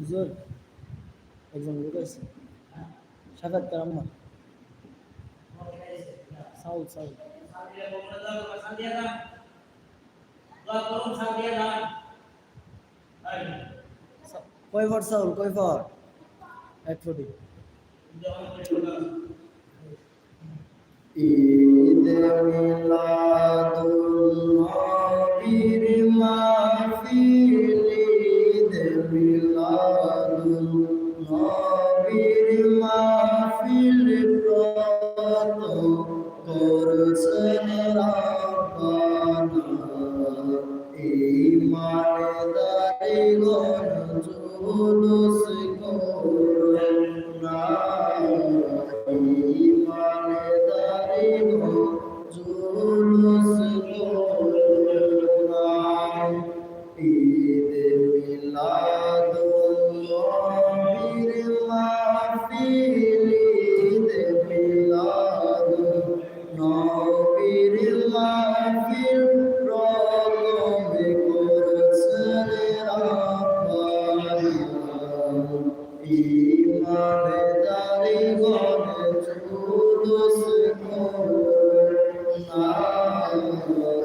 হুজুর, একজন লোক আছে। সাক্ষাৎকার আমার। সাউথ সাউথ কয় ফট সাউল কয় ফট। এক ফুটি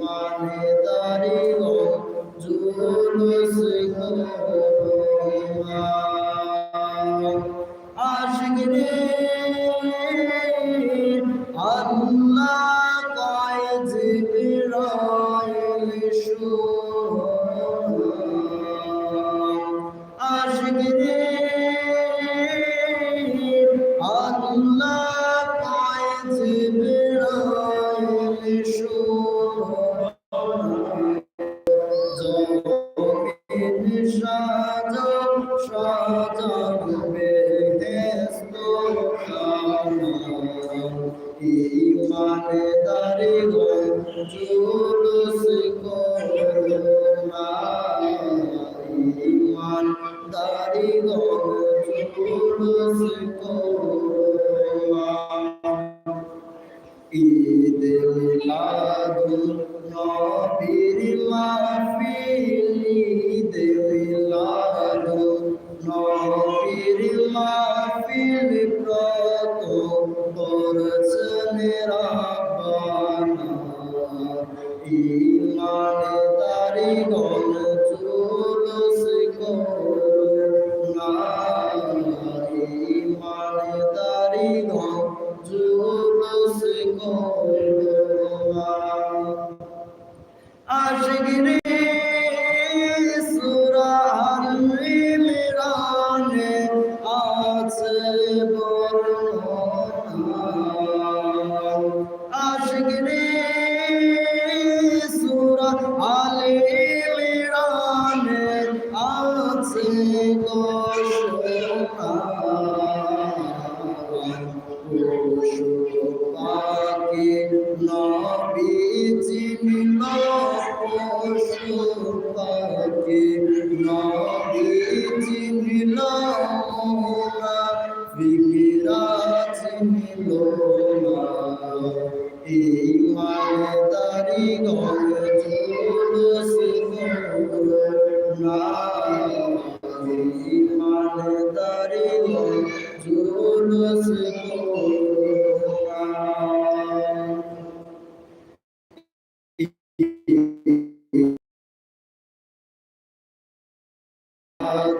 ইমানদারি গণ জুলুস করুনা সাজাও বেহেশত খানা ইমানদারি গণ জুলুস করুনা ইমানদারি গণ জুলুস করুনা ঈদ মিলাদুন নবীর মাহফিল ঈদ মিলাদুন নবীর মাহফিল প্রত নবীজি মিল পশু পাকে নবীজি মিল মোরা বিরাজ মিল ইমানদারি গণ জুলুস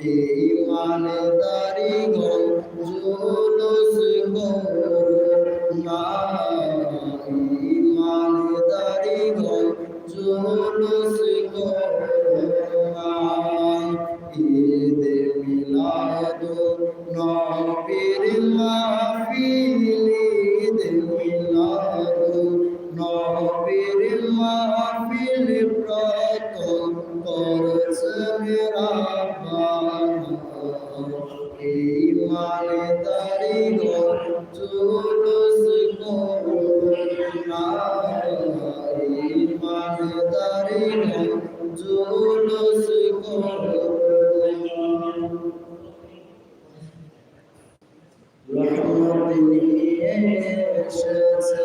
ইমানদারি গো জুলুস করো না ইমানদারি গো জুলুস করো না ঈদ মিলাদ নবীর ইমানদারি গো জুলুস করুণা ইমানদারি গো জুলুস রহমত নিয়ে এসেছে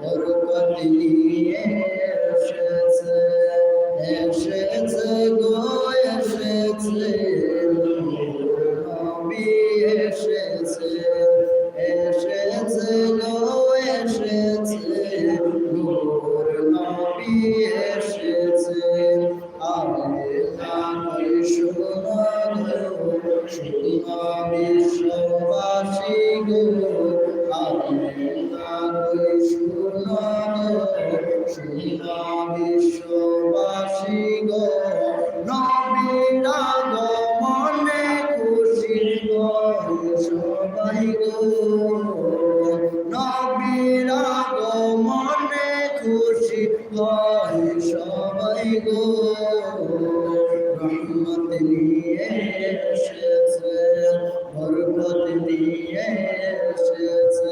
বরকত নিয়ে শোনা বিশ্ববাসী গো নবীরা গো মনে খুশি হয় সবাই গো। নবীরা গো মনে খুশি হয় সবাই গো। রহমত নিয়ে এসেছে, বরকত নিয়ে এসেছে।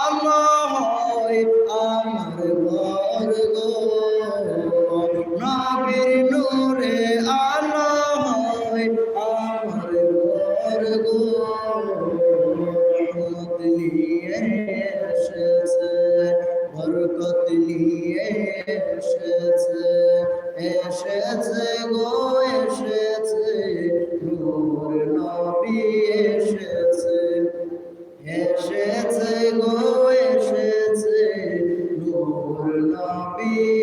এসেছে এসেছে গো এসেছে। নূর নবী এসেছে এসেছে গো এসেছে। নূর নবী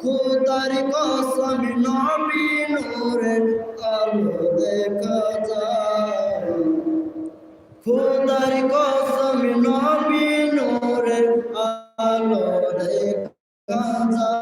খুদার কসম নবী নূরের আলো দেখা যায়। খুদার কসম নবী নূরের আলো দেখা যায়।